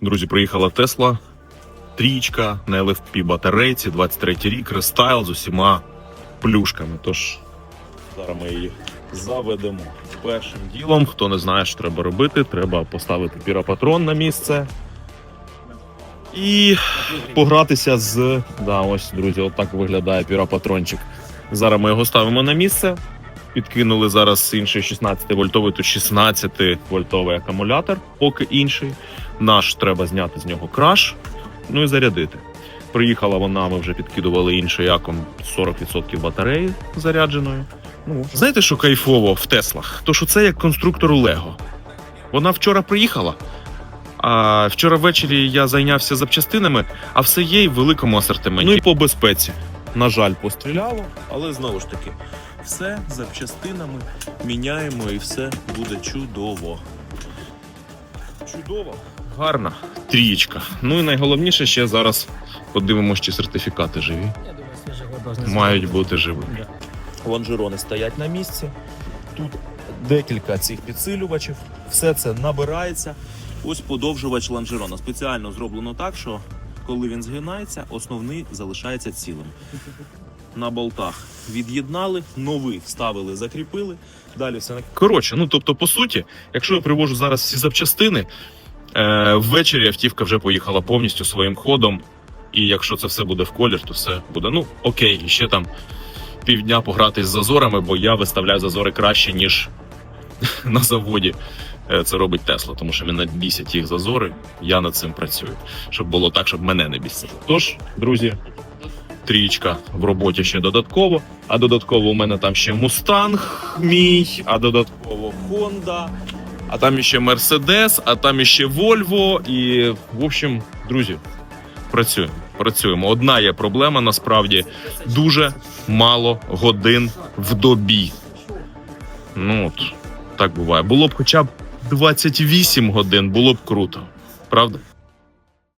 Друзі, приїхала Тесла. Трічка на LFP батарейці, 23 рік, рестайл з усіма плюшками. Тож зараз ми її заведемо. Першим ділом, хто не знає, що треба робити, треба поставити піропатрон на місце. І погратися з. Да, ось, друзі, отак виглядає піропатрончик. Зараз ми його ставимо на місце. Підкинули зараз інший 16 вольтовий, тут 16 вольтовий акумулятор, поки інший. Наш треба зняти з нього краш, ну і зарядити. Приїхала вона, ми вже підкидували інший акум 40% батареї зарядженою. Ну, знаєте, що кайфово в Теслах? То що це як конструктору Лего. Вона вчора приїхала, а вчора ввечері я зайнявся запчастинами, а все є й в великому асортименті. Ну і по безпеці. На жаль, постріляло, але знову ж таки, все запчастинами міняємо і все буде чудово. Чудово. Гарна трієчка. Ну і найголовніше ще зараз подивимося, чи сертифікати живі. Я думаю, Мають бути живі. Да. Лонжерони стоять на місці. Тут декілька цих підсилювачів. Все це набирається. Ось подовжувач лонжерона. Спеціально зроблено так, що коли він згинається, основний залишається цілим. На болтах від'єднали, новий вставили, закріпили. Далі все на коротше. Ну тобто, по суті, якщо я привожу зараз всі запчастини, е, ввечері автівка вже поїхала повністю своїм ходом. І якщо це все буде в колір, то все буде. Ну окей, і ще там півдня пограти з зазорами, бо я виставляю зазори краще, ніж на заводі. Е, Це робить Тесла, тому що мене бісять їх зазори. Я над цим працюю, щоб було так, щоб мене не бісило. Тож, друзі, трічка в роботі ще додатково. А додатково у мене там ще Мустанг мій, а додатково Honda, а там ще Mercedes, а там ще Volvo. І, в общем, друзі, працюємо. Працюємо. Одна є проблема насправді дуже мало годин в добі. Ну от так буває. Було б хоча б 28 годин, було б круто. Правда?